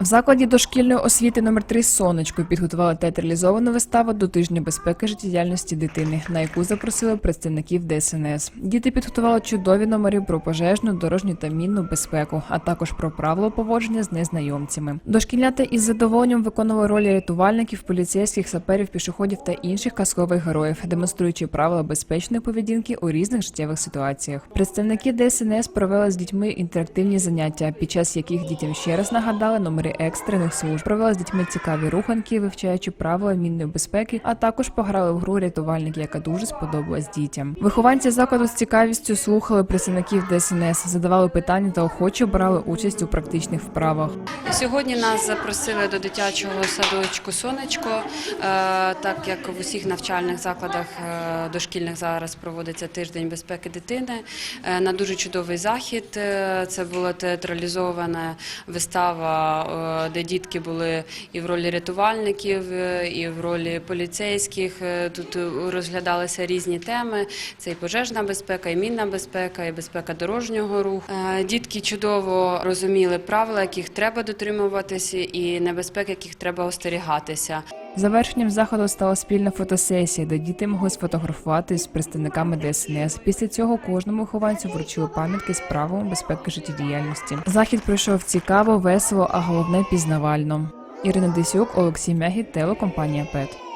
В закладі дошкільної освіти номер 3 Сонечко підготували театралізовану виставу до тижня безпеки життєдіяльності дитини, на яку запросили представників ДСНС. Діти підготували чудові номери про пожежну, дорожню та мінну безпеку, а також про правила поводження з незнайомцями. Дошкільнята із задоволенням виконували ролі рятувальників, поліцейських, саперів, пішоходів та інших казкових героїв, демонструючи правила безпечної поведінки у різних життєвих ситуаціях. Представники ДСНС провели з дітьми інтерактивні заняття, під час яких дітям ще раз нагадали номери екстрених служб, провели з дітьми цікаві руханки, вивчаючи правила мінної безпеки, а також пограли в гру рятувальники, яка дуже сподобалась дітям. Вихованці закладу з цікавістю слухали представників ДСНС, задавали питання та охоче брали участь у практичних вправах. Сьогодні нас запросили до дитячого садочку Сонечко, Е, так як в усіх навчальних закладах е, дошкільних зараз проводиться тиждень безпеки дитини е, на дуже чудовий захід. Це була театралізована вистава, де дітки були і в ролі рятувальників, е, і в ролі поліцейських. Е, Тут е, розглядалися різні теми: це і пожежна безпека, і мінна безпека, і безпека дорожнього руху. Е, Дітки чудово розуміли правила, яких треба дотримуватися, і небезпек, яких треба остерігатися. Завершенням заходу стала спільна фотосесія, де діти могли сфотографувати з представниками ДСНС. Після цього кожному вихованцю вручили пам'ятки з правом безпеки життєдіяльності. Захід пройшов цікаво, весело, а головне пізнавально. Ірина Десюк, Олексій Мягід, телекомпанія ПЕТ.